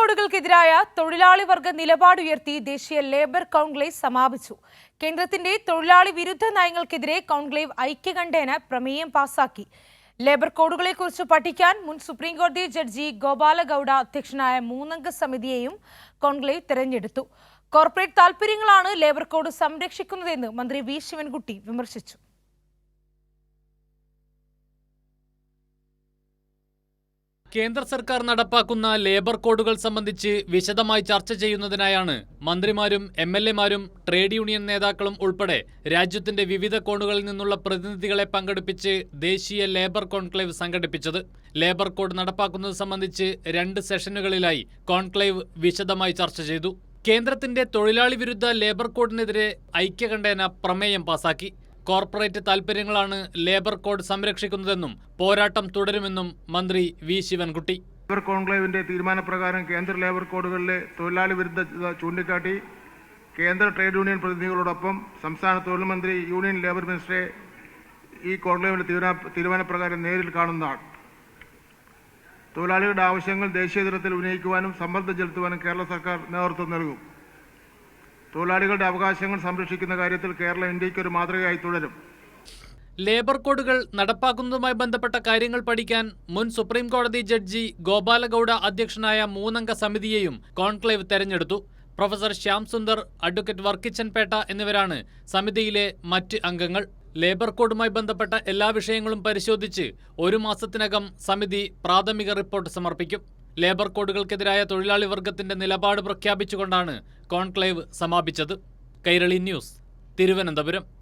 കോഡുകൾക്കെതിരായ തൊഴിലാളി വർഗ നിലപാടുയർത്തി ദേശീയ ലേബർ കോൺക്ലേവ് സമാപിച്ചു. കേന്ദ്രത്തിന്റെ തൊഴിലാളി വിരുദ്ധ നയങ്ങൾക്കെതിരെ കോൺക്ലേവ് ഐക്യകണ്ഠേന പ്രമേയം പാസാക്കി. ലേബർ കോഡുകളെക്കുറിച്ച് പഠിക്കാൻ മുൻ സുപ്രീംകോടതി ജഡ്ജി ഗോപാലഗൌഡ അധ്യക്ഷനായ മൂന്നംഗ സമിതിയെയും കോൺക്ലേവ് തെരഞ്ഞെടുത്തു. കോർപ്പറേറ്റ് താൽപര്യങ്ങളാണ് ലേബർ കോഡ് സംരക്ഷിക്കുന്നതെന്ന് മന്ത്രി വി. ശിവൻകുട്ടി വിമർശിച്ചു. കേന്ദ്ര സർക്കാർ നടപ്പാക്കുന്ന ലേബർ കോഡുകൾ സംബന്ധിച്ച് വിശദമായി ചർച്ച ചെയ്യുന്നതിനായാണ് മന്ത്രിമാരും എം എൽ എമാരും ട്രേഡ് യൂണിയൻ നേതാക്കളും ഉൾപ്പെടെ രാജ്യത്തിന്റെ വിവിധ കോണുകളിൽ നിന്നുള്ള പ്രതിനിധികളെ പങ്കെടുപ്പിച്ച് ദേശീയ ലേബർ കോൺക്ലേവ് സംഘടിപ്പിച്ചത്. ലേബർ കോഡ് നടപ്പാക്കുന്നത് സംബന്ധിച്ച് രണ്ട് സെഷനുകളിലായി കോൺക്ലേവ് വിശദമായി ചർച്ച ചെയ്തു. കേന്ദ്രത്തിന്റെ തൊഴിലാളി വിരുദ്ധ ലേബർ കോഡിനെതിരെ ഐക്യകണ്ഠേന പ്രമേയം പാസാക്കി. കോർപ്പറേറ്റ് താൽപര്യങ്ങളാണ് ലേബർ കോഡ് സംരക്ഷിക്കുന്നതെന്നും പോരാട്ടം തുടരുമെന്നും മന്ത്രി വി ശിവൻകുട്ടി. ലേബർ കോൺക്ലേവിന്റെ തീരുമാനപ്രകാരം കേന്ദ്ര ലേബർ കോഡുകളിലെ തൊഴിലാളി വിരുദ്ധ ചൂണ്ടിക്കാട്ടി കേന്ദ്ര ട്രേഡ് യൂണിയൻ പ്രതിനിധികളോടൊപ്പം സംസ്ഥാന തൊഴിൽ മന്ത്രി യൂണിയൻ ലേബർ മിനിസ്റ്ററെ ഈ കോൺക്ലേവിന്റെ തീരുമാനപ്രകാരം നേരിൽ കാണുന്നതാണ് തൊഴിലാളികളുടെ ആവശ്യങ്ങൾ ദേശീയ തലത്തിൽ ഉന്നയിക്കുവാനും സമ്മർദ്ദം ചെലുത്തുവാനും കേരള സർക്കാർ നേതൃത്വം നൽകും. തൊഴിലാളികളുടെ അവകാശങ്ങൾ സംരക്ഷിക്കുന്ന കാര്യത്തിൽ കേരള ഇന്ത്യയ്ക്ക് ഒരു മാതൃകയായി തുടരും. ലേബർ കോഡുകൾ നടപ്പാക്കുന്നതുമായി ബന്ധപ്പെട്ട കാര്യങ്ങൾ പഠിക്കാൻ മുൻ സുപ്രീം കോടതി ജഡ്ജി ഗോപാലഗൌഡ അധ്യക്ഷനായ മൂന്നംഗ സമിതിയെയും കോൺക്ലേവ് തെരഞ്ഞെടുത്തു. പ്രൊഫസർ ശ്യാം സുന്ദർ അഡ്വക്കേറ്റ് വർക്കിച്ചൻപേട്ട എന്നിവരാണ് സമിതിയിലെ മറ്റ് അംഗങ്ങൾ. ലേബർ കോഡുമായി ബന്ധപ്പെട്ട എല്ലാ വിഷയങ്ങളും പരിശോധിച്ച് ഒരു മാസത്തിനകം സമിതി പ്രാഥമിക റിപ്പോർട്ട് സമർപ്പിക്കും. ലേബർ കോഡുകൾക്കെതിരായ തൊഴിലാളി വർഗത്തിന്റെ നിലപാട് പ്രഖ്യാപിച്ചുകൊണ്ടാണ് കോൺക്ലേവ് സമാപിച്ചത്. കൈരളി ന്യൂസ് തിരുവനന്തപുരം.